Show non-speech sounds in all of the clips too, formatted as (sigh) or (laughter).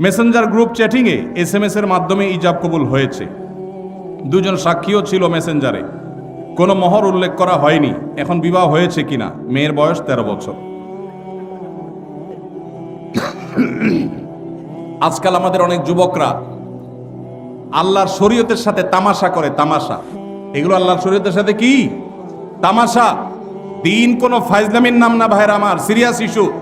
Messenger group চ্যাটিংয়ে S M S এর মাধ্যমে ইজাব কবুল হয়েছে। দুজন সাক্ষীও ছিল মেসেঞ্জারে কোনো মহর উল্লেখ করা হয়নি। এখন বিবাহ হয়েছে কিনা? মেয়ের বয়স তেরো বছর। আজকাল আমাদের অনেক যুবকরা আল্লাহর শরীয়তের সাথে তামাশা করে, তামাশা। এগুলো আল্লাহর শরীয়তের সাথে কি? তামাশা। দিন কোনো ফাইজলামির নাম না ভাইরা আমার, সিরিয়াস ইস্যু।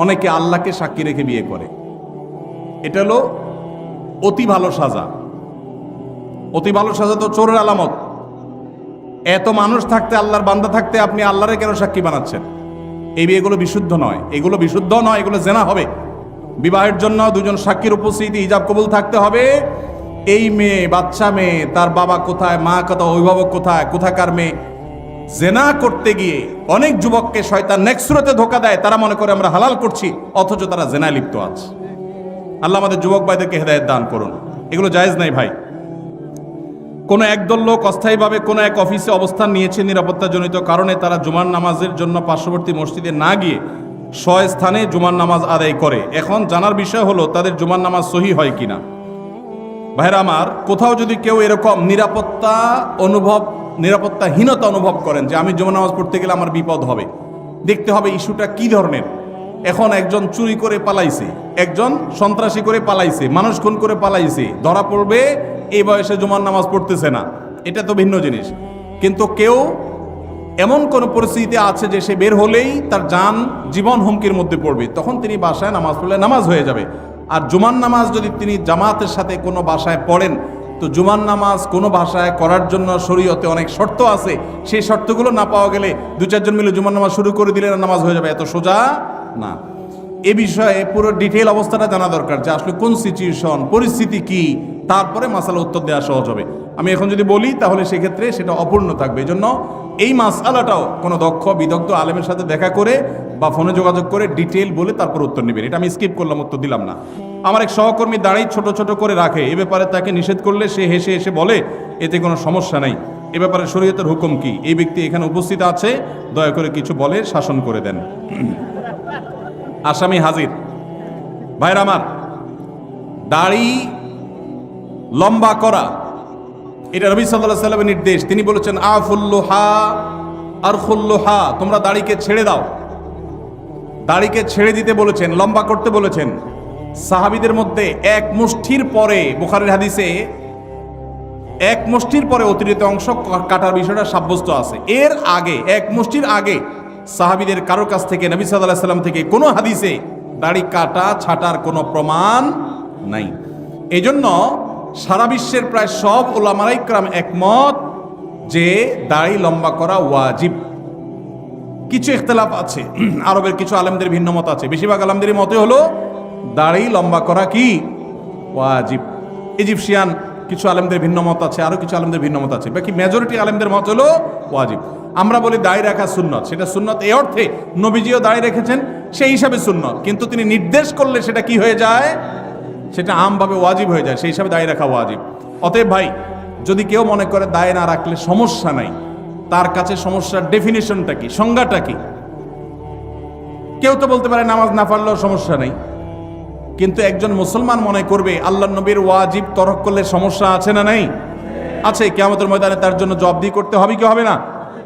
অনেকে আল্লাহকে সাক্ষী রেখে বিয়ে করে। এটা হলো অতি ভালো সাজা। অতি ভালো সাজা তো চোরের আলামত। এত মানুষ থাকতে, আল্লাহর বান্দা থাকতে আপনি আল্লাহরে কেন সাক্ষী বানাচ্ছেন? এই বিয়েগুলো বিশুদ্ধ নয়। এগুলো বিশুদ্ধ নয়, এগুলো জেনা হবে। বিবাহের জন্য দুজন সাক্ষীর উপস্থিতি ইজাব কবুল থাকতে হবে। এই মেয়ে, বাচ্চা মেয়ে, তার বাবা কোথায়, মা কোথায়, অভিভাবক কোথায়, কোথাকার মেয়ে জেনা করতে গিয়ে অনেক যুবককে শয়তান নেক্সুরতে ধোকা দেয়, তারা মনে করে আমরা হালাল করছি, অথচ তারা জেনায় লিপ্ত আছে। আল্লাহ আমাদের যুবক ভাইদেরকে হেদায়ত দান করুন। এগুলো জায়েজ নাই ভাই। কোনো একদল লোক অস্থায়ীভাবে কোনো এক অফিসে অবস্থান নিয়েছে নিরাপত্তাজনিত কারণে তারা জুমার নামাজের জন্য পার্শ্ববর্তী মসজিদে না গিয়ে স্বস্থানে জুমার নামাজ আদায় করে। এখন জানার বিষয় হলো, তাদের জুমার নামাজ সহি হয় কিনা? ভাইরা আমার, কোথাও যদি কেউ এরকম নিরাপত্তা অনুভব নিরাপত্তাহীনতা অনুভব করেন যে আমি জুমার নামাজ পড়তে গেলে আমার বিপদ হবে। দেখতে হবে ইস্যুটা কি ধরনের। এখন একজন চুরি করে পালাইছে, একজন সন্ত্রাসী করে পালাইছে, মানুষ খুন করে পালাইছে, ধরা পড়বে, এই বয়সে জুমার নামাজ পড়তেছে না। এটা তো ভিন্ন জিনিস। কিন্তু কেউ এমন কোন পরিস্থিতিতে আছে যে সে বের হলেই তার যান জীবন হুমকির মধ্যে পড়বে। তখন তিনি বাসায় নামাজ পড়লে নামাজ হয়ে যাবে। আর জুমার নামাজ যদি তিনি জামাতের সাথে কোনো বাসায় পড়েন তো জুমার নামাজ কোনো ভাষায় করার জন্য শরীয়তে অনেক শর্ত আছে। সেই শর্তগুলো না পাওয়া গেলে দু চারজন মিলে জুমার নামাজ শুরু করে দিলে নামাজ হয়ে যাবে। এত সোজা? না। এ বিষয়ে পুরো ডিটেল অবস্থাটা জানা দরকার যে আসলে কোন সিচুয়েশন পরিস্থিতি কি, তারপরে মাসালা উত্তর দেওয়া সহজ হবে। আমি এখন যদি বলি, তাহলে সেক্ষেত্রে সেটা অপূর্ণ থাকবে। এই জন্য এই মাসালাটাও কোনো দক্ষ, বিদগ্ধ আলেমের সাথে দেখা করে বা ফোনে যোগাযোগ করে ডিটেল বলে তারপর উত্তর নেবেন। এটা আমি স্কিপ করলাম, উত্তর দিলাম না। আমার এক সহকর্মী দাঁড়িয়ে ছোট ছোট করে রাখে। এ ব্যাপারে তাকে নিষেধ করলে সে হেসে এসে বলে, এতে কোনো সমস্যা নাই। এ ব্যাপারে শরীয়তের হুকুম কি? এই ব্যক্তি এখানে উপস্থিত আছে। দয়া করে কিছু বলে, শাসন করে দেন। আসামি হাজির। ভাইরা আমার, দাড়ি লম্বা করা, এটা রবি সাল্লাহ সাল্লামের নির্দেশ। তিনি বলেছেন, আফুল্লোহা আর খুল্লোহা তোমরা দাড়িকে ছেড়ে দাও। দাড়িকে ছেড়ে দিতে বলেছেন, লম্বা করতে বলেছেন। সাহাবিদের মধ্যে এক মুষ্ঠির পরে, বুখারের হাদিসে এক মুষ্টির পরে অতিরিক্ত অংশ কাটার বিষয়টা সাব্যস্ত আছে। এর আগে, এক মুষ্টির আগে সাহাবিদের কারোর কাছ থেকে, নবী সাল্লাহ সাল্লাম থেকে কোনো হাদিসে দাড়ি কাটা, ছাটার কোনো প্রমাণ নাই। এই জন্য সারা বিশ্বের প্রায় সব ওলামারাইক্রাম একমত যে দাড়ি লম্বা করা ওয়াজিব। কিছু ইখতলাফ আছে, (clears throat) আরবের কিছু আলেমদের ভিন্ন মত আছে। বেশিরভাগ আলেমদের মতে হলো, দাড়ি লম্বা করা কি? ওয়াজিব। ইজিপশিয়ান কিছু আলেমদের ভিন্ন মত আছে আরও কিছু আলেমদের ভিন্ন মত আছে। বাকি মেজরিটি আলেমদের মত হলো ওয়াজিব। আমরা বলি দাড়ি রাখা সুন্নত। সেটা সুন্নত এই অর্থে নবীজিও দাড়ি রেখেছেন, সেই হিসাবে সুন্নত। কিন্তু তিনি নির্দেশ করলে সেটা কি হয়ে যায়? সেটা আমভাবে ওয়াজিব হয়ে যায়, সেই হিসাবে দাড়ি রাখা ওয়াজিব। অতএব ভাই, যদি কেউ মনে করে দায় না রাখলে সমস্যা নাই। তার কাছে সমস্যার ডেফিনেশনটা কি, সংজ্ঞাটা কি? কেউ তো বলতে পারে নামাজ না পারলেও সমস্যা নেই। কিন্তু একজন মুসলমান মনে করবে, আল্লাহ নবীর ওয়াজিব তরক করলে সমস্যা আছে না নাই? আছে কেমতের ময়দানে তার জন্য জবাবদি করতে হবে কি হবে না?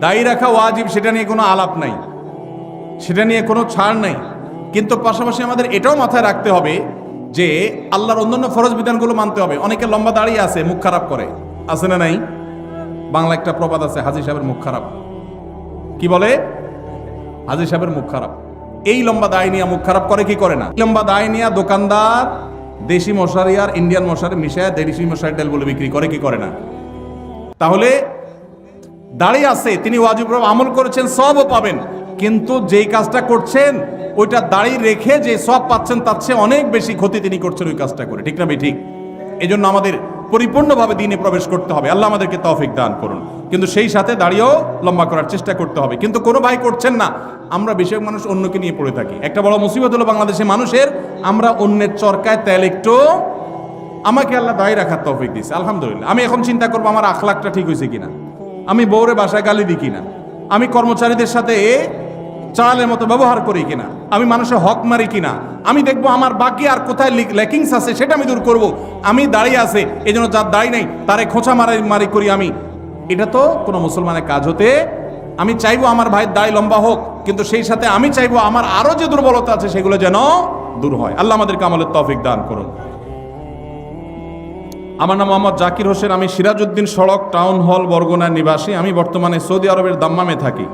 দায়ী রাখা ওয়াজিব, সেটা নিয়ে কোনো আলাপ নাই। সেটা নিয়ে কোনো ছাড় নাই। কিন্তু পাশাপাশি আমাদের এটাও মাথায় রাখতে হবে যে আল্লাহর অন্যান্য ফরজ বিধানগুলো মানতে হবে। অনেকে লম্বা দাঁড়িয়ে আছে, মুখ খারাপ করে। আছে না নাই? বাংলা একটা প্রবাদ আছে হাজির সাহেবের মুখ খারাপ। কি বলে? হাজির সাহেবের মুখ খারাপ। এই লম্বা দায় নিয়ে মুখ খারাপ করে কি করে না? লম্বা দায় নিয়ে দোকানদার, দেশি মশারি আর ইন্ডিয়ান মশারি মিশায়, দেশি মশারি তেল বলে বিক্রি করে, কি করে না? তাহলে দাঁড়িয়ে আছে, তিনি ওয়াজিব আমল করেছেন, সবও পাবেন। কিন্তু যেই কাজটা করছেন, ওইটা দাঁড়িয়ে রেখে যে সব পাচ্ছেন, তার চেয়ে অনেক বেশি ক্ষতি তিনি করছেন ওই কাজটা করে। ঠিক না ভাই? ঠিক। এই জন্য আমাদের পরিপূর্ণভাবে দিনে প্রবেশ করতে হবে। আল্লাহ আমাদেরকে তৌফিক দান করুন। কিন্তু সেই সাথে দাঁড়িয়েও লম্বা করার চেষ্টা করতে হবে। কিন্তু কোনো ভাই করছেন না। আমরা বেশিরভাগ মানুষ অন্যকে নিয়ে পড়ে থাকি। একটা বড় মুসিবত হলো বাংলাদেশের মানুষের, আমরা অন্যের চরকায় তেল একটু আমাকে আল্লাহ দায়ী রাখার তৌফিক দিয়েছে। আলহামদুলিল্লাহ। আমি এখন চিন্তা করব আমার আখলাকটা ঠিক হয়েছে কিনা। আমি বউরে বাসায় গালি দিই কিনা? আমি কর্মচারীদের সাথে এ চালের মতো ব্যবহার করি কিনা? আমি মানুষের হক মারি কিনা? আমি দেখব আমার বাকি আর কোথায় ল্যাকিংস আছে, সেটা আমি দূর করব। আমি দাঁড়িয়ে আছে এই জন্য যার দাঁড়িয়ে নেই, তারে খোঁচা মারি মারি করি আমি। এটা তো কোনো মুসলমানের কাজ হতে, আমি চাইব আমার ভাইয়ের দায় লম্বা হোক, কিন্তু সেই সাথে আমি চাইব আমার আরও যে দুর্বলতা আছে, সেগুলো যেন দূর হয়। আল্লাহ আমাদেরকে আমলের তফিক দান করুন। আমার নাম মোহাম্মদ জাকির হোসেন, আমি সিরাজউদ্দিন সড়ক টাউন হল বরগুনার নিবাসী। আমি বর্তমানে সৌদি আরবের দাম্মামে থাকি।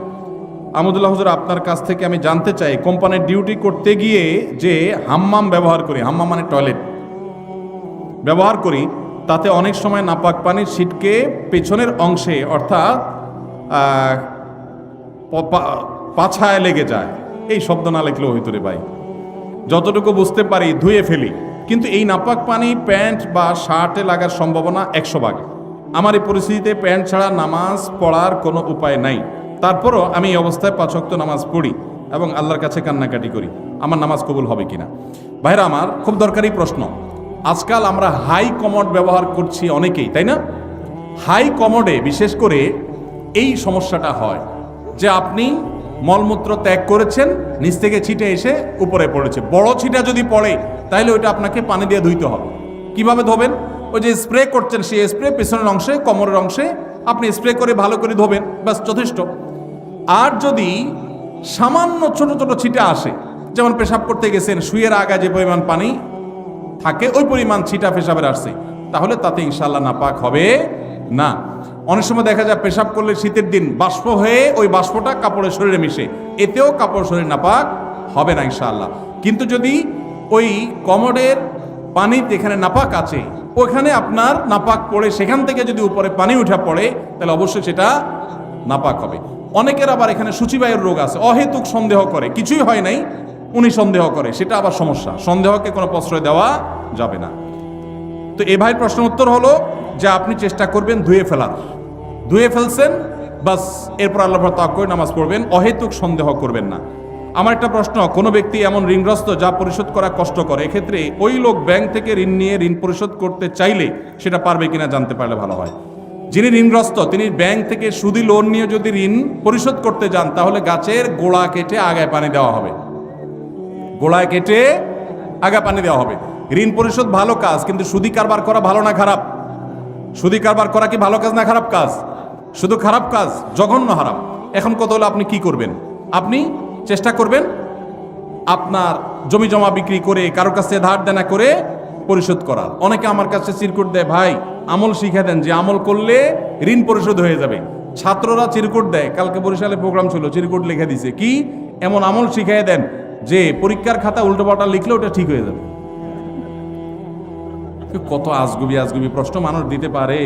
আমদুল্লাহ হুজুর, আপনার কাছ থেকে আমি জানতে চাই, কোম্পানির ডিউটি করতে গিয়ে যে হাম্মাম ব্যবহার করি, হাম্মাম মানে টয়লেট। ব্যবহার করি, তাতে অনেক সময় নাপাক পানির ছিটকে পেছনের অংশে, অর্থাৎ পাছায় লেগে যায়। এই শব্দ না লেখলেও হইতো রে ভাই। যতটুকু বুঝতে পারি, ধুয়ে ফেলি। কিন্তু এই নাপাক পানি প্যান্ট বা শার্টে লাগার সম্ভাবনা একশো ভাগ। আমার এই পরিস্থিতিতে প্যান্ট ছাড়া নামাজ পড়ার কোনো উপায় নাই। তারপরও আমি এই অবস্থায় পাঁচক্ত নামাজ পড়ি এবং আল্লাহর কাছে কান্নাকাটি করি। আমার নামাজ কবুল হবে কিনা? ভাইরা, আমার খুব দরকারি প্রশ্ন। আজকাল আমরা হাই কমোড ব্যবহার করছি অনেকেই, তাই না? হাই কমোডে বিশেষ করে এই সমস্যাটা হয় যে আপনি মলমূত্র ত্যাগ করেছেন, নিচ থেকে ছিটে এসে উপরে পড়েছে। বড় ছিটা যদি পড়ে তাহলে ওইটা আপনাকে পানি দিয়ে ধুইতে হবে। কীভাবে ধোবেন? ওই যে স্প্রে করছেন সেই স্প্রে পেছনের অংশে, কোমরের অংশে, আপনি স্প্রে করে ভালো করে ধোবেন, ব্যাস যথেষ্ট। আর যদি সামান্য ছোট ছোট ছিটা আসে, যেমন পেশাব করতে গেছেন, শুয়ের আগা যে পরিমাণ পানি থাকে, ওই পরিমাণ ছিটা পেশাবের আসছে, তাহলে তাতে ইনশাল্লাহ নাপাক হবে না। অনেক সময় দেখা যায় পেশাব করলে শীতের দিন বাষ্প হয়ে ওই বাষ্পটা কাপড়ের শরীরে মিশে, এতেও কাপড় শরীর নাপাক হবে না ইনশাল্লাহ কিন্তু যদি ওই কমোডের পানি যেখানে নাপাক আছে, ওখানে আপনার নাপাক পড়ে, সেখান থেকে যদি উপরে পানি উঠা পড়ে, তাহলে অবশ্যই সেটা নাপাক হবে। অনেকের আবার এখানে সূচিবায়ুর রোগ আছে, অহেতুক সন্দেহ করে, কিছুই হয় নাই, উনি সন্দেহ করে, সেটা আবার সমস্যা, সন্দেহকে কোনো প্রশ্রয় দেওয়া যাবে না। তো এ ভাইয়ের প্রশ্ন উত্তর হলো যে আপনি চেষ্টা করবেন ধুয়ে ফেলার। ধুয়ে ফেলছেন, বাস, এরপর আল্লাহ তাক করে নামাজ পড়বেন, অহেতুক সন্দেহ করবেন না। আমার একটা প্রশ্ন, কোনো ব্যক্তি এমন ঋণগ্রস্ত যা পরিশোধ করা কষ্ট করে? এক্ষেত্রে ওই লোক ব্যাংক থেকে ঋণ নিয়ে ঋণ পরিশোধ করতে চাইলে সেটা পারবে কিনা জানতে পারলে ভালো হয়। যিনি ঋণগ্রস্ত, তিনি ব্যাংক থেকে সুদি লোন নিয়ে যদি ঋণ পরিশোধ করতে যান, তাহলে গাছের গোড়া কেটে আগায় পানি দেওয়া হবে। গোড়ায় কেটে আগা পানি দেওয়া হবে। ঋণ পরিশোধ ভালো কাজ, কিন্তু সুদি কারবার করা ভালো না খারাপ? সুদি কারবার করা কি ভালো কাজ না খারাপ কাজ? শুধু খারাপ কাজ, জঘন্য হারাম। এখন কত হলে আপনি কি করবেন? আপনি চেষ্টা করবেন আপনার জমি জমা বিক্রি করে কারোর কাছে ধার দেনা করে পরিশোধ করার। অনেকে আমার কাছে চিরকুট দেয়, ভাই, আমল শিখে দেন যে আমল করলে ঋণ পরিশোধ হয়ে যাবে। ছাত্ররা চিরকুট দেয়, কালকে বরিশালে প্রোগ্রাম ছিল, চিরকুট লিখে দিছে। কি? এমন আমল শিখিয়ে দেন যে পরীক্ষার খাতা উল্টোপাল্টা লিখলে ওটা ঠিক হয়ে যাবে। কত আজগুবি আজগুবি প্রশ্ন মানুষ দিতে পারে।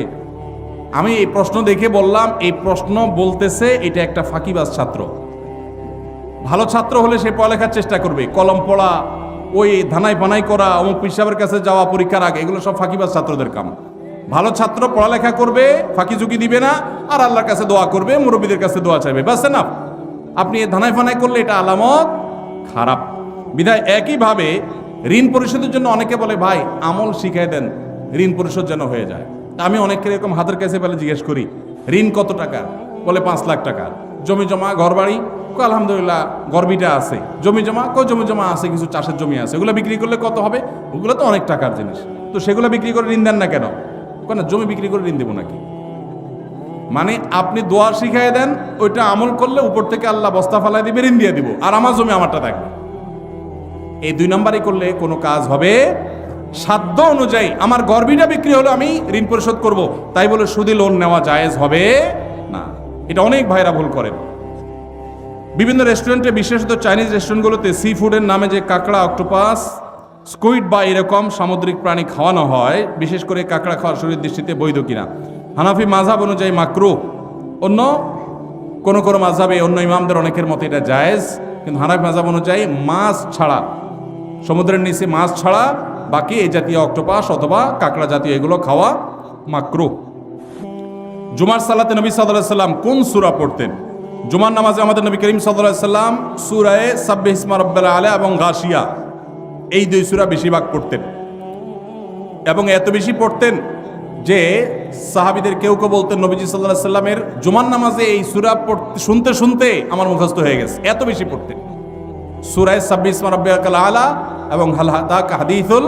আমি এই প্রশ্ন দেখে বললাম, এই প্রশ্ন বলতেছে, এটা একটা ফাঁকিবাজ ছাত্র। ভালো ছাত্র হলে সে পড়ালেখার চেষ্টা করবে। কলম পড়া, ওই ধানাই পানাই করা, অমুক পিসাবের কাছে যাওয়া, পরীক্ষার আগে, এগুলো সব ফাঁকিবাজ ছাত্রদের কাম। ভালো ছাত্র পড়ালেখা করবে, ফাঁকি ঝুঁকি দিবে না, আর আল্লাহর কাছে দোয়া করবে, মুরব্বীদের কাছে দোয়া চাইবে। বাস না আপনি ধানাই ফানাই করলে এটা আলামত খারাপ। বিধায় একইভাবে ঋণ পরিশোধের জন্য অনেকে বলে, ভাই, আমল শিখাই দেন, ঋণ পরিশোধ যেন হয়ে যায়। আমি অনেককে এরকম হাতের কাছে পেলে জিজ্ঞেস করি, ঋণ কত টাকা? বলে, পাঁচ লাখ টাকা। জমি জমা ঘর বাড়ি কো আলহামদুলিল্লাহ গর্বিটা আছে। জমি জমা, কো জমি জমা আছে, কিছু চাষের জমি আছে। ওগুলো বিক্রি করলে কত হবে? ওগুলো তো অনেক টাকার জিনিস। তো সেগুলো বিক্রি করে ঋণ দেন না কেন? কেন জমি বিক্রি করে ঋণ দেবো নাকি? মানে আপনি দোয়া শিখাই দেন, ওইটা আমল করলে উপর থেকে আল্লাহ বস্তা ফালাই দিবে, ঋণ দিয়ে দিব, আর আমার জমি আমারটা থাকবে। এই দুই নাম্বারই করলে কোনো কাজ হবে? সাধ্য অনুযায়ী আমার গর্বিটা বিক্রি হলে আমি ঋণ পরিশোধ করব। তাই বলে সুদী লোন নেওয়া জায়েজ হবে? না। এটা অনেক ভাইরা ভুল করেন। বিভিন্ন রেস্টুরেন্টে বিশেষত চাইনিজ রেস্টুরেন্টগুলোতে সি ফুডের নামে যে কাঁকড়া অক্টোপাস স্কুইড বা এরকম সামুদ্রিক প্রাণী খাওয়ানো হয়, বিশেষ করে কাঁকড়া খাওয়া শরীর দৃষ্টিতে বৈধ কিনা। হানাফি মাঝাব অনুযায়ী মাকরু। অন্য কোন কোনো মাঝাবে অন্য ইমামদের অনেকের মতে এটা জায়েজ, কিন্তু হানাফি মাঝাব অনুযায়ী মাছ ছাড়া, সমুদ্রের নিচে মাছ ছাড়া বাকি এই জাতীয় অক্টোপাস অথবা কাঁকড়া জাতীয় এগুলো খাওয়া মাকরু। জুমার সালাতে নবী সাল্লাহ সাল্লাম কোন সুরা পড়তেন? জুমার নামাজে আমাদের নবী করিম সাল্লাম সুরায়ে সাব্বে ইসমা রব্বাল আলা এবং গাশিয়া এই দুই সুরা বেশিরভাগ পড়তেন। এবং এত বেশি পড়তেন যে সাহাবিদের কেউ কেউ বলতেন, নবীজি সাল্লাহ সাল্লামের জুমার নামাজে এই সুরা পড়তে, শুনতে শুনতে আমার মুখস্থ হয়ে গেছে। এত বেশি পড়তেন। সুরায় সাব্বিস মারাব্বিয়াকাল আলা এবং হালহাতা হাদিসুল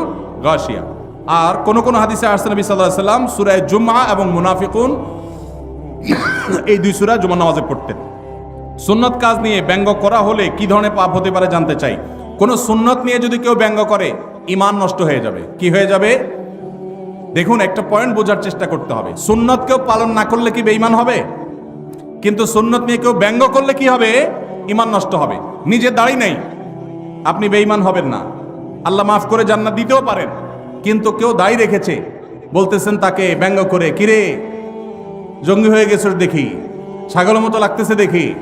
গাশিয়া। আর কোন কোন হাদিসে আসছে নবী সাল্লাহ সাল্লাম সুরায় জুম্মা এবং মুনাফিকুন এই দুই সুরা জুমার নামাজে পড়তেন। সুন্নত কাজ নিয়ে ব্যঙ্গ করা হলে কি ধরনের পাপ হতে পারে জানতে চাই। কোন সুন্নত নিয়ে যদি কেউ ব্যঙ্গ করে ইমান নষ্ট হয়ে যাবে। কি হয়ে যাবে? দেখুন, একটা পয়েন্ট বোঝার চেষ্টা করতে হবে। সুন্নত কেউ পালন না করলে কি বেঈমান হবে? কিন্তু সুন্নত নিয়ে কেউ ব্যঙ্গ করলে কি হবে? ইমান নষ্ট হবে। নিজের দাড়ি নেই। আপনি বেঈমান হবেন না। আল্লাহ মাফ করে জান্নাত দিতেও পারেন। কিন্তু কেউ দাড়ি রেখেছে। বলতেছেন তাকে, ব্যঙ্গ করে, কিরে, জঙ্গি হয়ে গেছে দেখি। ছাগলের মতো লাগতেছে দেখি।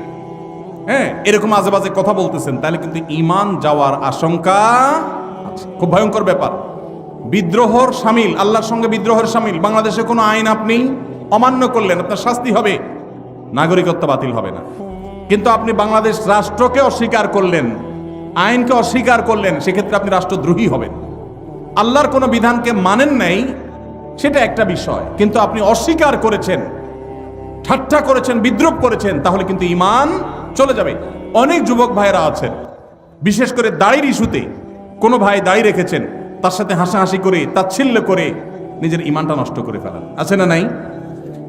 হ্যাঁ এরকম আজে বাজে কথা বলতেছেন, তাহলে কিন্তু ইমান যাওয়ার আশঙ্কা খুব ভয়ঙ্কর ব্যাপার। বিদ্রোহর সামিল, আল্লাহর সঙ্গে বিদ্রোহের সামিল, বাংলাদেশে কোনো আইন আপনি অমান্য করলেন, আপনার শাস্তি হবে। নাগরিকত্ব বাতিল হবে না। কিন্তু আপনি বাংলাদেশ রাষ্ট্রকে অস্বীকার করলেন, আইনকে অস্বীকার করলেন, সেক্ষেত্রে আপনি রাষ্ট্রদ্রোহী হবেন। আল্লাহর কোনো বিধানকে মানেন নাই, সেটা একটা বিষয়। কিন্তু আপনি অস্বীকার করেছেন, ঠাট্টা করেছেন বিদ্রুপ করেছেন, তাহলে কিন্তু ইমান চলে যাবে। অনেক যুবক ভাইরা আছেন। বিশেষ করে দাড়ির ইস্যুতে কোনো ভাই দাড়ি রেখেছেন, তার সাথে হাসাহাসি করে তাচ্ছিল্য করে নিজের ইমানটা নষ্ট করে ফেলেন। আছে না নাই?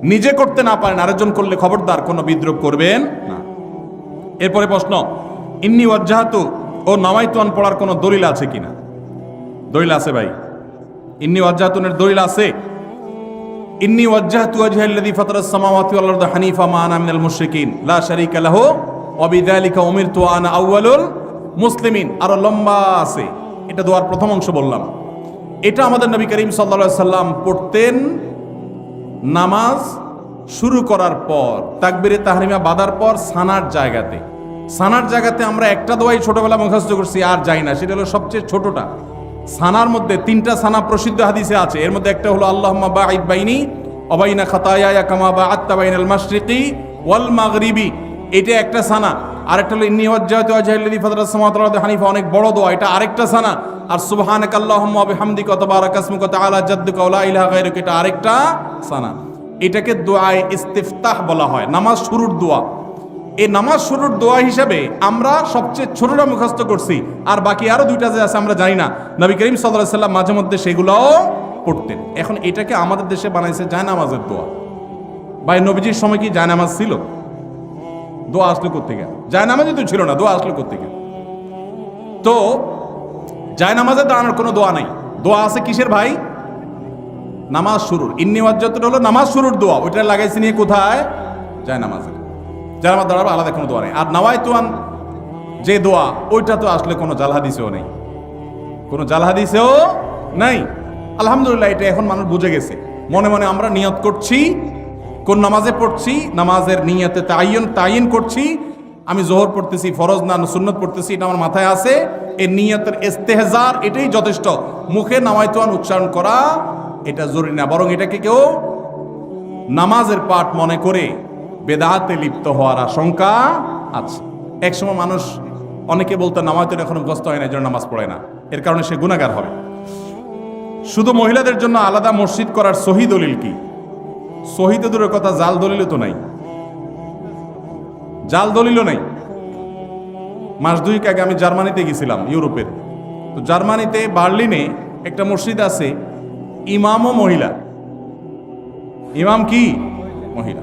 নিজে করতে না পারেন, আরেকজন করলে খবরদার, কোনো বিদ্রুপ করবেন না। এরপরে প্রশ্ন, ইন্নি ওয়াজ্জাহাতু ও নামাইতুয়ান পড়ার কোনো দলিল আছে কিনা? দলিল আছে ভাই। ইন্নি ওয়াজ্জাহাতুনের দলিল আছে। ইন্নি ওয়াজ্জাহতু ওয়াজহা আল্লাযী ফাতারাস সামাওয়াতি ওয়াল আরদা হানিফা মা আনা মিনাল মুশরিকিন, লা শারীকা লাহু। ওয়া বিযালিকা উমিরতু ওয়া আনা আউয়ালুল মুসলিমিন। আরও লম্বা আছে। এটা দোয়ার প্রথম অংশ বললাম। এটা আমাদের নবী করিম আলাইহি সাল্লাম পড়তেন নামাজ শুরু করার পর, তাকবিরে তাহরিমা বাদার পর সানার জায়গাতে। সানার জায়গাতে আমরা একটা দোয়াই ছোটবেলা মুখস্থ করছি, আর যাই না। সেটা হলো সবচেয়ে ছোটটা। সানার মধ্যে তিনটা সানা প্রসিদ্ধ হাদিসে আছে। এর মধ্যে একটা হলো আল্লাহ বাইনি অবাইনা খাতায়া কামা বা আত্মা বাইনাল মাশরিকি ওয়াল মাগরিবি। এটা একটা সানা। আরেকটা হলো, ইন্নি সামাওয়াতি ওয়াল আরদি হানিফা অনেক বড় দোয়া। এটা আরেকটা সানা। আর বিহামদিকা ওয়া তাবারাকা ইসমুকা তাআলা জাদ্দুকা ওয়া লা ইলাহা গায়রুকা। এটা আরেকটা সানা। এটাকে দোয়ায়ে ইস্তিফতাহ বলা হয়। নামাজ শুরুর দোয়া। এই নামাজ শুরুর দোয়া হিসাবে আমরা সবচেয়ে ছোটটা মুখস্থ করছি। আর বাকি আরও দুইটা যে আছে আমরা জানি না। নবী করিম সাল্লাহ সাল্লাম মাঝে মধ্যে সেগুলোও পড়তেন। এখন এটাকে আমাদের দেশে বানাইছে জায়নামাজের দোয়া। বা নবীজির সময় কি জায়নামাজ ছিল? দোয়া আসলো কোথেকে জায়নামাজই তো ছিল না, দোয়া আসলো কোথেকে তো জায়নামাজে দাঁড়ানোর কোনো দোয়া নাই। দোয়া আছে কিসের ভাই? নামাজ শুরুর। ইন্নি ওয়াজ্জাতুল হলো নামাজ শুরুর দোয়া। ওইটা লাগাইছে নিয়ে কোথায়? জায়নামাজের যার আমার দাঁড়াবে আলাদা কোনো দোয়া নেই। আর নাওয়াই তোয়ান যে দোয়া, ওইটা তো আসলে কোনো জাল হাদিসেও নেই। কোনো জাল হাদিসেও নাই। আলহামদুলিল্লাহ, এটা এখন মানুষ বুঝে গেছে। মনে মনে আমরা নিয়ত করছি কোন নামাজে পড়ছি, নামাজের নিয়তে তাইন তাইন করছি, আমি জোহর পড়তেছি, ফরজ না সুন্নত পড়তেছি, এটা আমার মাথায় আছে, এই নিয়তের ইস্তেহজার এটাই যথেষ্ট। মুখে নামাইতোয়ান উচ্চারণ করা, এটা জরুরি না, বরং এটাকে কেউ নামাজের পাঠ মনে করে বেদাতে লিপ্ত হওয়ার আশঙ্কা আছে। একসময় মানুষ অনেকে বলতো, নামাজের এখনও গ্রস্ত হয় না জন্য নামাজ পড়ে না। এর কারণে সে গুণাগার হবে। শুধু মহিলাদের জন্য আলাদা মসজিদ করার সহি দলিল কি? সহিতে দূরের কথা, জাল দলিল তো নাই। জাল দলিলও নাই। মাস দুইক আগে আমি জার্মানিতে গেছিলাম, ইউরোপের। তো জার্মানিতে বার্লিনে একটা মসজিদ আছে, ইমামও মহিলা। ইমাম কি? মহিলা।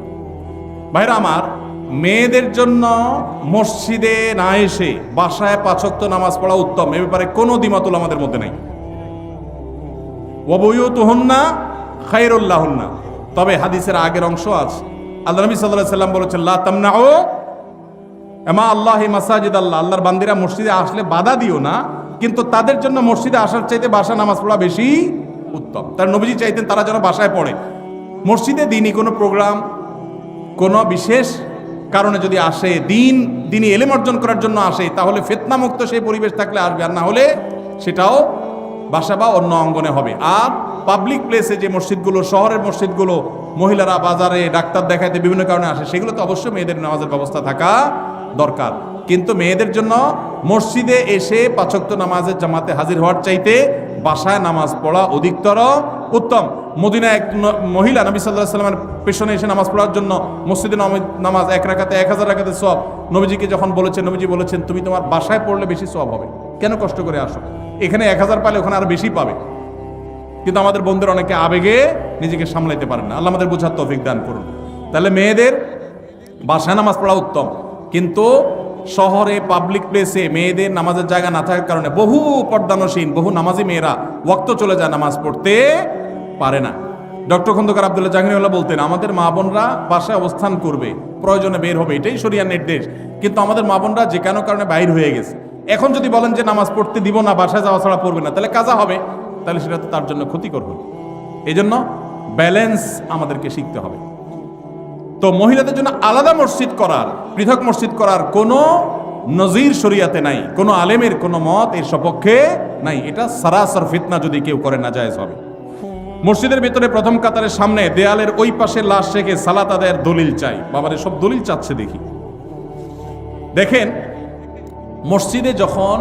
ভাইরা আমার, মেয়েদের জন্য মসজিদে না এসে বাসায় পাঁচক্ত নামাজ পড়া উত্তম, এ ব্যাপারে কোনো দ্বিমতুল আমাদের মধ্যে নাই। হন্না খাইরুল্লাহ হন্না তবে হাদিসের আগের অংশ আছে। আল্লাহ নবী সাল্লাহ সাল্লাম বলেছেন, লা তামনাও এমা আল্লাহ মাসাজিদ আল্লাহ। আল্লাহর বান্দিরা মসজিদে আসলে বাধা দিও না, কিন্তু তাদের জন্য মসজিদে আসার চাইতে বাসা নামাজ পড়া বেশি উত্তম। তার নবীজি চাইতেন তারা যেন বাসায় পড়ে। মসজিদে দিনই কোনো প্রোগ্রাম, কোনো বিশেষ কারণে যদি আসে দিন, দিনই এলেম অর্জন করার জন্য আসে, তাহলে ফেতনামুক্ত সেই পরিবেশ থাকলে আসবে, আর না হলে সেটাও বাসা বা অন্য অঙ্গনে হবে। আর পাবলিক প্লেসে যে মসজিদগুলো, শহরের মসজিদগুলো মহিলারা বাজারে ডাক্তার দেখাইতে বিভিন্ন কারণে আসে, সেগুলো তো অবশ্যই মেয়েদের নামাজের ব্যবস্থা থাকা দরকার। কিন্তু মেয়েদের জন্য মসজিদে এসে পাচক্ত নামাজের জামাতে হাজির হওয়ার চাইতে বাসায় নামাজ পড়া অধিকতর উত্তম। মদিনা এক মহিলা নবী সাল্লাহ সাল্লামের পেছনে এসে নামাজ পড়ার জন্য মসজিদে নম- নামাজ এক রাখাতে এক হাজার রাখাতে সব নবীজিকে যখন বলেছেন, নবীজি বলেছেন, তুমি তোমার বাসায় পড়লে বেশি সব হবে। কেন কষ্ট করে আসো? এখানে এক হাজার পালে ওখানে আরও বেশি পাবে। কিন্তু আমাদের বন্ধুরা অনেকে আবেগে নিজেকে সামলাইতে পারেন না। আল্লাহ আমাদের বোঝার তৌফিক দান করুন। তাহলে মেয়েদের বাসায় নামাজ পড়া উত্তম। কিন্তু শহরে পাবলিক প্লেসে মেয়েদের নামাজের জায়গা না থাকার কারণে বহু পর্দানসীন, বহু নামাজি মেয়েরা ওয়াক্ত চলে যায় নামাজ পড়তে পারে না। ডক্টর খন্দকার আবদুল্লাহ জাহাঙ্গীরউল্লাহ বলতেন, আমাদের মা বোনরা বাসায় অবস্থান করবে, প্রয়োজনে বের হবে, এটাই শরিয়ার নির্দেশ। কিন্তু আমাদের মা বোনরা যে কোনো কারণে বাইর হয়ে গেছে। এখন যদি বলেন যে নামাজ পড়তে দিব না, বাসায় যাওয়া ছাড়া পড়বে না, তাহলে কাজা হবে। তাহলে সেটা তো তার জন্য ক্ষতিকর হবে এই জন্য ব্যালেন্স আমাদেরকে শিখতে হবে। তো মহিলাদের জন্য আলাদা মসজিদ করার, পৃথক মসজিদ করার কোনো নজির শরিয়াতে নাই, কোনো আলেমের কোনো মত এর সপক্ষে নাই। এটা সারাসর ফিতনা যদি কেউ করে না জায়েজ হবে। মসজিদের ভিতরে প্রথম কাতারের সামনে দেয়ালের ওই পাশে লাশ রেখে সালাত আদায়ের দলিল চাই। বাবারে, সব দলিল চাচ্ছে দেখি। দেখেন, মসজিদে যখন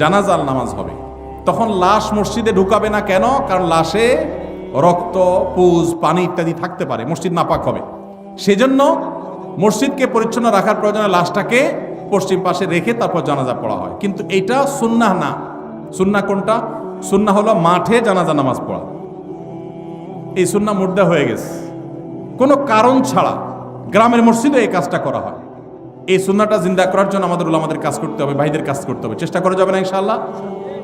জানাজাল নামাজ হবে তখন লাশ মসজিদে ঢুকাবে না কেন? কারণ লাশে রক্ত, পুজ, পানি ইত্যাদি থাকতে পারে। মসজিদ নাপাক হবে। সেজন্য মসজিদকে পরিচ্ছন্ন রাখার প্রয়োজনে লাশটাকে পশ্চিম পাশে রেখে তারপর জানাজা পড়া হয়। কিন্তু এটা সুন্নাহ না। সুন্না কোনটা? সুন্নাহ হলো মাঠে জানাজা নামাজ পড়া। এই সুন্না মুর্দা হয়ে গেছে। কোনো কারণ ছাড়া গ্রামের মসজিদে এই কাজটা করা হয়। এই সুন্নাটা জিন্দা করার জন্য আমাদের আমাদের কাজ করতে হবে, ভাইদের কাজ করতে হবে। চেষ্টা করা যাবে না ইনশাআল্লাহ।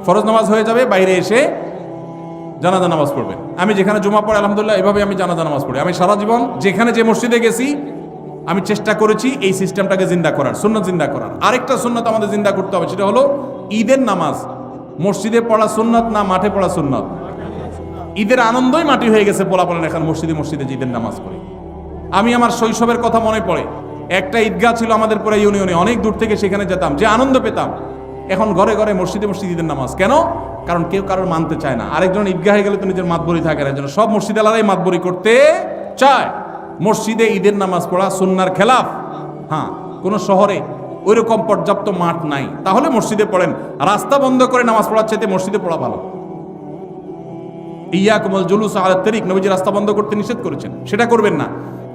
ফরজ নামাজ হয়ে যাবে, বাইরে এসে জানাজা নামাজ পড়বেন আমি যেখানে জমা পড়ে, আলহামদুলিল্লাহ এভাবে আমি জানাজা নামাজ পড়ি। আমি সারা জীবন যেখানে যে মসজিদে গেছি, আমি চেষ্টা করেছি এই সিস্টেমটাকে জিন্দা করার, সুন্নত জিন্দা করার। আরেকটা সুন্নত আমাদের জিন্দা করতে হবে, সেটা হলো ঈদের নামাজ। মসজিদে পড়া সুন্নত না মাঠে পড়া সুন্নত? ঈদের আনন্দই মাটি হয়ে গেছে পোলা বলেন, এখন মসজিদে মসজিদে যে ঈদের নামাজ পড়ি। আমি আমার শৈশবের কথা মনে পড়ে। একটা ঈদগাহ ছিল আমাদের পুরো ইউনিয়নে, অনেক দূর থেকে সেখানে যেতাম, যে আনন্দ পেতাম। এখন ঘরে ঘরে মসজিদে মসজিদ ঈদের নামাজ। কেন? কারণ কেউ কারোর মানতে চায় না। আরেকজন ঈদগাহে গেলে তো নিজের মাতবরি থাকে না। সব মসজিদ আলাদাই মাতবরি করতে চায়। মসজিদে ঈদের নামাজ পড়া সুন্নার খেলাফ। হ্যাঁ কোনো শহরে ওইরকম পর্যাপ্ত মাঠ নাই। তাহলে মসজিদে পড়েন। রাস্তা বন্ধ করে নামাজ পড়ার চাইতে মসজিদে পড়া ভালো। ইয়া কমল জুলুস আল তরিক। নবীজি রাস্তা বন্ধ করতে নিষেধ করেছেন। সেটা করবেন না।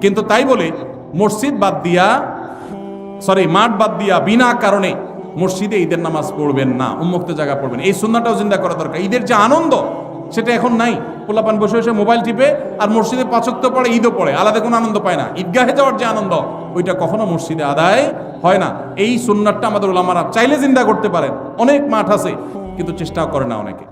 কিন্তু তাই বলে, মসজিদ বাদ দিয়া সরি মাঠ বাদ দিয়া বিনা কারণে মসজিদে ঈদের নামাজ পড়বেন না, উন্মুক্ত জায়গা পড়বেন এই সুন্নাটাও জিন্দা করা দরকার। ঈদের যে আনন্দ, সেটা এখন নাই। পোলাপান বসে বসে মোবাইল টিপে আর মসজিদে পাচক তো পড়ে, ঈদও পড়ে, আলাদা কোনো আনন্দ পায় না। ঈদগাহে যাওয়ার যে আনন্দ, ওইটা কখনো মসজিদে আদায় হয় না। এই সুন্নারটা আমাদের ওলামারা চাইলে জিন্দা করতে পারেন। অনেক মাঠ আছে, কিন্তু চেষ্টা করে না অনেকে।